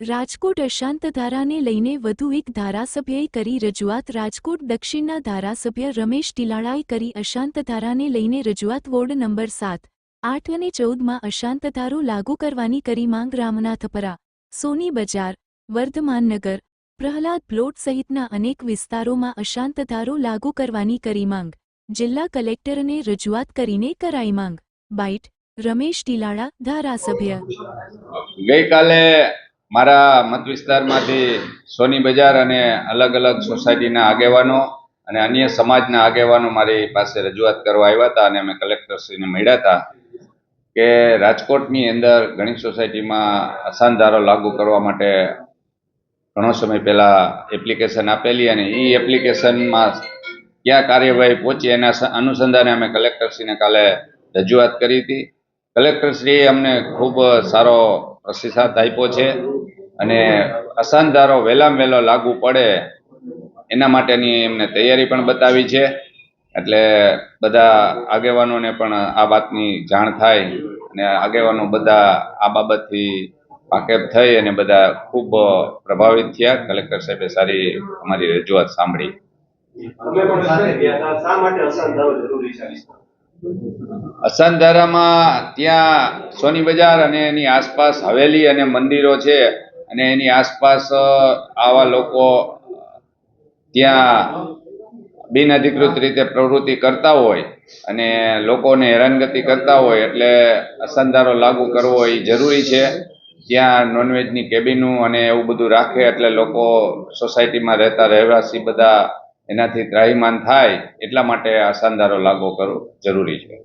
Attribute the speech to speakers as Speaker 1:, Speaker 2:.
Speaker 1: રાજકોટ અશાંત ધારાને લઈને વધુ એક ધારાસભ્યએ કરી રજૂઆત. રાજકોટ દક્ષિણના ધારાસભ્ય રમેશ ટીલાળાએ કરી અશાંત ધારાને લઈને રજૂઆત વોર્ડ નંબર સાત. આઠ અને ચૌદમાં અશાંત ધારો લાગુ કરવાની કરી માંગ રામનાથપરા, સોની બજાર, વર્ધમાનનગર, પ્રહલાદ પ્લોટ સહિતના અનેક વિસ્તારોમાં અશાંત ધારો લાગુ કરવાની કરી માંગ. જિલ્લા કલેક્ટરને રજૂઆત કરીને કરાઈ માંગ. બાઇટ, રમેશ ટીલાળા, ધારાસભ્ય.
Speaker 2: ગઈકાલે મારા મત વિસ્તારમાંથી સોની બજાર અને અલગ અલગ સોસાયટીના આગેવાનો અને અન્ય સમાજના આગેવાનો મારી પાસે રજૂઆત કરવા આવ્યા હતા અને અમે કલેક્ટરશ્રીને મળ્યા હતા કે રાજકોટની અંદર ઘણી સોસાયટીમાં અસાનધારો લાગુ કરવા માટે ઘણો સમય પહેલા એપ્લિકેશન આપેલી અને એ એપ્લિકેશનમાં ક્યાં કાર્યવાહી પહોંચી એના અનુસંધાને અમે કલેક્ટરશ્રીને કાલે રજૂઆત કરી હતી. કલેક્ટરશ્રીએ અમને ખૂબ સારો પ્રતિસાદ આપ્યો છે. અને અસાનધારો વહેલામાં વહેલો લાગુ પડે એના માટેની એમને તૈયારી પણ બતાવી છે. એટલે બધા આગેવાનોને પણ આ વાતની જાણ થાય અને આગેવાનો બધા આ બાબતથી વાકેફ થઈ અને બધા ખૂબ પ્રભાવિત થયા. કલેક્ટર સાહેબે સારી અમારી રજૂઆત સાંભળી. અસાનધારામાં ત્યાં સોની બજાર અને એની આસપાસ હવેલી અને મંદિરો છે. અને એની આસપાસ આવા લોકો ત્યાં બિનઅધિકૃત રીતે પ્રવૃત્તિ કરતા હોય અને લોકોને હેરાનગતિ કરતા હોય એટલે અસાનધારો લાગુ કરવો એ જરૂરી છે. ત્યાં નોનવેજની કેબિનું અને એવું બધું રાખે એટલે લોકો સોસાયટીમાં રહેતા રહેવાસી બધા એનાથી ત્રાહીમાન થાય એટલા માટે અસાનધારો લાગુ કરવો જરૂરી છે.